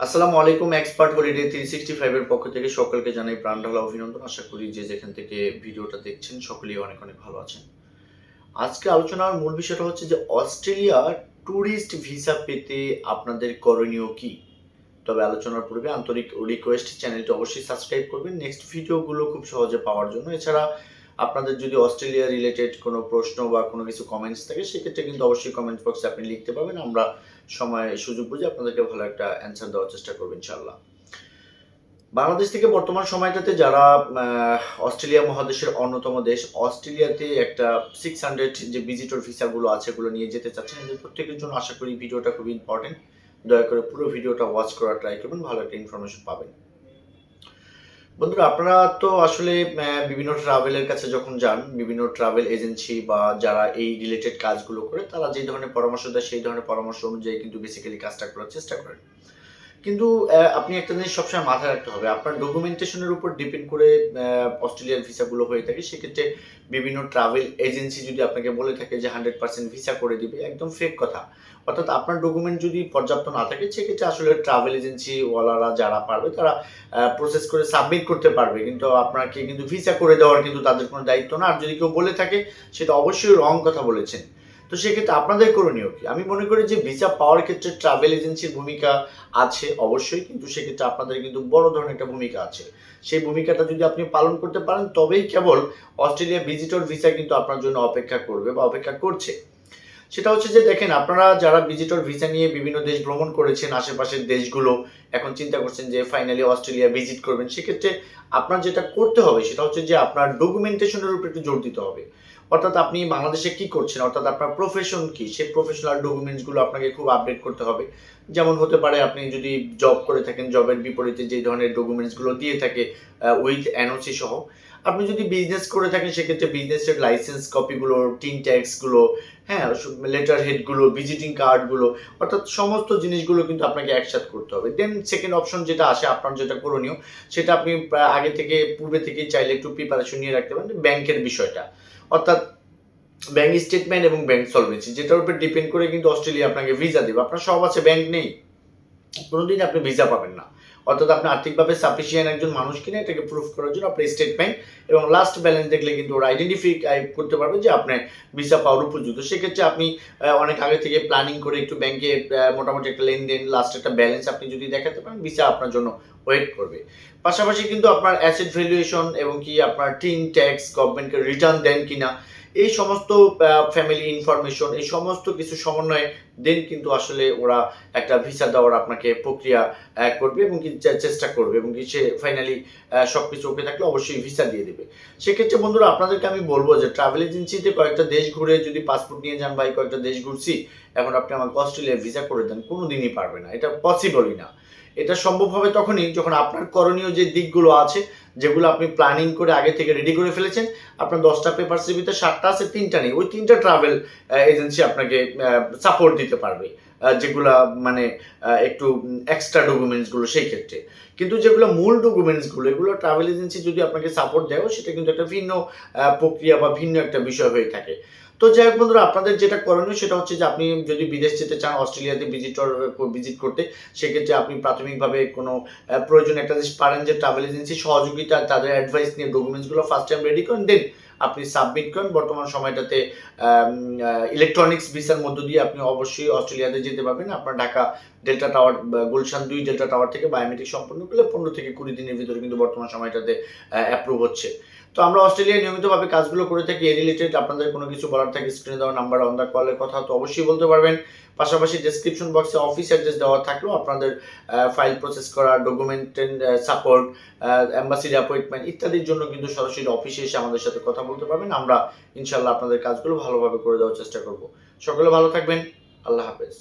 আসসালামু আলাইকুম expert holiday three sixty ফাইভের পক্ষ থেকে সকলকে জানাই প্রাণ ঢালা অভিনন্দন। আশা করি যে যেখান থেকে ভিডিওটা দেখছেন, সকলেই অনেক অনেক ভালো আছেন। আজকে আলোচনার মূল বিষয়টা হচ্ছে যে অস্ট্রেলিয়া ট্যুরিস্ট ভিসা পেতে আপনাদের করণীয় কি? তবে আলোচনার পূর্বে আন্তরিক রিকোয়েস্ট চ্যানেলটি অবশ্যই সাবস্ক্রাইব করবেন। নেক্সট ভিডিওগুলো খুব সহজে পাওয়ার জন্য। এছাড়া আপনাদের যদি অস্ট্রেলিয়া রিলেটেড কোনো প্রশ্ন বা কোনো কিছু কমেন্টস থাকে, সেক্ষেত্রে কিন্তু অবশ্যই কমেন্ট বক্সে আপনি লিখতে পারবেন। আমরা সময়, সুযোগ বুঝে আপনাদেরকে ভালো একটা অ্যান্সার দেওয়ার চেষ্টা করব ইনশাল্লাহ বাংলাদেশ থেকে বর্তমান সময়টাতে যারা অস্ট্রেলিয়া মহাদেশের অন্যতম দেশ, অস্ট্রেলিয়াতে একটা সিক্স হান্ড্রেড যে ভিজিটর ভিসাগুলো আছে, এগুলো নিয়ে যেতে চাচ্ছেন, এদের প্রত্যেকের জন্য আশা করি ভিডিওটা খুব ইম্পর্টেন্ট দয়া করে পুরো ভিডিওটা ওয়াচ করার ট্রাই করবেন, ভালো একটা ইনফরমেশন পাবেন। বন্ধুরা, আপনারা তো আসলে বিভিন্ন ট্রাভেলের কাছে যখন যান, বিভিন্ন ট্রাভেল এজেন্সি বা যারা এই রিলেটেড কাজগুলো করে, তারা যে ধরনের পরামর্শ দেয়, সেই ধরনের পরামর্শ অনুযায়ী কিন্তু বেসিক্যালি কাজটা করার চেষ্টা করেন। কিন্তু আপনি একটা জিনিস সবসময় মাথায় রাখতে হবে। আপনার ডকুমেন্টেশনের উপর ডিপেন্ড করে অস্ট্রেলিয়ান ভিসাগুলো হয়ে থাকে। সেক্ষেত্রে বিভিন্ন ট্রাভেল এজেন্সি যদি আপনাকে বলে থাকে যে হান্ড্রেড পার্সেন্ট ভিসা করে দিবে, একদম ফেক কথা। অর্থাৎ আপনার ডকুমেন্ট যদি পর্যাপ্ত না থাকে, সেক্ষেত্রে আসলে ট্রাভেল এজেন্সি ওয়ালারা যারা পারবে, তারা প্রসেস করে সাবমিট করতে পারবে। কিন্তু আপনাকে কিন্তু ভিসা করে দেওয়ার কিন্তু তাদের কোনো দায়িত্ব না। আর যদি কেউ বলে থাকে, সেটা অবশ্যই রং কথা বলেছেন। তো সেক্ষেত্রে আপনাদের করণীয় কি? আমি মনে করি যে ভিসা পাওয়ার ক্ষেত্রে ট্রাভেল এজেন্সির ভূমিকা আছে অবশ্যই, কিন্তু সেক্ষেত্রে আপনাদের কিন্তু বড় ধরনের একটা ভূমিকা আছে। সেই ভূমিকাটা যদি আপনি পালন করতে পারেন, তবেই কেবল অস্ট্রেলিয়া ভিজিটর ভিসা কিন্তু আপনার জন্য অপেক্ষা করবে বা অপেক্ষা করছে। সেটা হচ্ছে যে দেখেন, আপনারা যারা ভিজিটর ভিসা নিয়ে বিভিন্ন দেশ ভ্রমণ করেছেন, আশেপাশের দেশগুলো, এখন চিন্তা করছেন যে ফাইনালি অস্ট্রেলিয়া ভিজিট করবেন, সেক্ষেত্রে আপনার যেটা করতে হবে সেটা হচ্ছে যে আপনার ডকুমেন্টেশনের উপর একটু জোর দিতে হবে। অর্থাৎ আপনি বাংলাদেশে কি করছেন? অর্থাৎ আপনার প্রফেশন কি? সেই প্রফেশনাল ডকুমেন্টসগুলো আপনাকে খুব আপডেট করতে হবে। যেমন হতে পারে আপনি যদি জব করে থাকেন জবের বিপরীতে যে ধরনের ডকুমেন্টসগুলো দিয়ে থাকে উইথ এনওসি সহ। আপনি যদি বিজনেস করে থাকেন, সেক্ষেত্রে বিজনেসের লাইসেন্স কপিগুলো টিন ট্যাক্সগুলো হ্যাঁ লেটার হেডগুলো ভিজিটিং কার্ডগুলো অর্থাৎ সমস্ত জিনিসগুলো কিন্তু আপনাকে একসাথে করতে হবে। দেন সেকেন্ড অপশন যেটা আসে, আপনার যেটা করণীয়, সেটা আপনি আগে থেকে, পূর্বে থেকে চাইলে একটু প্রিপারেশন নিয়ে রাখতে পারেন ব্যাংকের বিষয়টা। অর্থাৎ ব্যাংক স্টেটমেন্ট এবং ব্যাংক সলভেন্সি যেটার উপর ডিপেন্ড করে কিন্তু অস্ট্রেলিয়া আপনাকে ভিসা দেবে। আপনার সব আছে ব্যাংক নেই। কোনোদিন আপনি ভিসা পাবেন না। অর্থাৎ আপনি আর্থিকভাবে সাফিসিয়েন্ট একজন মানুষ কিনে, এটাকে প্রুফ করার জন্য আপনার স্টেটমেন্ট এবং লাস্ট ব্যালেন্স দেখলে কিন্তু ওরা আইডেন্টিফাই করতে পারবে যে আপনার ভিসা পাওয়ার উপযুক্ত। সেক্ষেত্রে আপনি অনেক আগে থেকে প্ল্যানিং করে একটু ব্যাংকে মোটামুটি একটা লেনদেন লাস্ট একটা ব্যালেন্স আপনি যদি দেখাতে পারেন ভিসা আপনার জন্য ওয়েট করবে। পাশাপাশি কিন্তু আপনার অ্যাসেট ভ্যালুয়েশন এবং কি আপনার টিন ট্যাক্স গভর্নমেন্টকে রিটার্ন দেন কিনা এই সমস্ত ফ্যামিলি ইনফরমেশন এই সমস্ত কিছু সমন্বয়ে দেন কিন্তু আসলে ওরা একটা ভিসা দেওয়ার আপনাকে প্রক্রিয়া করবে এবং চেষ্টা করবে এবং সে ফাইনালি সব কিছু ওকে থাকলে অবশ্যই ভিসা দিয়ে দেবে। সেক্ষেত্রে বন্ধুরা আপনাদেরকে আমি বলব যে ট্রাভেল এজেন্সিতে কয়েকটা দেশ ঘুরে যদি পাসপোর্ট নিয়ে যান বা কয়েকটা দেশ ঘুরছি, এখন আপনি আমাকে অস্ট্রেলিয়া ভিসা করে দেন কোনো দিনই পারবে না। এটা পসিবলই না। এটা সম্ভব হবে তখনই যখন আপনার করণীয় যে দিকগুলো আছে যেগুলো আপনি প্ল্যানিং করে আগে থেকে রেডি করে ফেলেছেন। আপনার দশটা পেপার সিভিতে সাতটা আছে, তিনটা নেই। ওই তিনটা ট্রাভেল এজেন্সি আপনাকে সাপোর্ট দিতে পারবে যেগুলা মানে একটু এক্সট্রা ডকুমেন্টসগুলো সেই ক্ষেত্রে। কিন্তু যেগুলো মূল ডকুমেন্টসগুলো এগুলো ট্রাভেল এজেন্সি যদি আপনাকে সাপোর্ট দেয় সেটা কিন্তু একটা ভিন্ন প্রক্রিয়া বা ভিন্ন একটা বিষয় হয়ে থাকে। তো যাই হোক বন্ধুরা, আপনাদের যেটা করণীয় সেটা হচ্ছে যে আপনি যদি বিদেশ যেতে চান, অস্ট্রেলিয়াতে ভিজিটর ভিজিট করতে, সেক্ষেত্রে আপনি প্রাথমিকভাবে কোনো প্রয়োজন একটা জিনিস পারেন যে ট্রাভেল এজেন্সি সহযোগিতা, তাদের অ্যাডভাইস নিয়ে ডকুমেন্টসগুলো ফার্স্ট টাইম রেডি করেন দেন আপনি সাবমিট করেন। বর্তমান সময়টাতে ইলেকট্রনিক্স ভিসার মধ্য দিয়ে আপনি অবশ্যই অস্ট্রেলিয়াতে যেতে পারবেন। আপনার ঢাকা ডেল্টা টাওয়ার গুলশান দুই ডেল্টা টাওয়ার থেকে বায়োমেট্রিক সম্পন্ন করলে পনেরো থেকে কুড়ি দিনের ভিতরে কিন্তু বর্তমান সময়টাতে অ্যাপ্রুভ হচ্ছে। তো আমরা অস্ট্রেলিয়ায় নিয়মিতভাবে কাজগুলো করে থাকি। এ রিলেটেড আপনাদের কোনো কিছু বলার থাকে স্ক্রিনে দেওয়া নাম্বার অন দ্য কলের কথা তো অবশ্যই বলতে পারবেন। পাশাপাশি ডেসক্রিপশন বক্সে অফিস অ্যাড্রেস দেওয়া থাকলেও আপনাদের ফাইল প্রসেস করা ডকুমেন্ট সাপোর্ট অ্যাম্বাসিড অ্যাপয়েন্টমেন্ট ইত্যাদির জন্য কিন্তু সরাসরি অফিসে এসে আমাদের সাথে কথা বলতে পারবেন। আমরা ইনশাল্লাহ আপনাদের কাজগুলো ভালোভাবে করে দেওয়ার চেষ্টা করব। সকলে ভালো থাকবেন। আল্লাহ হাফেজ।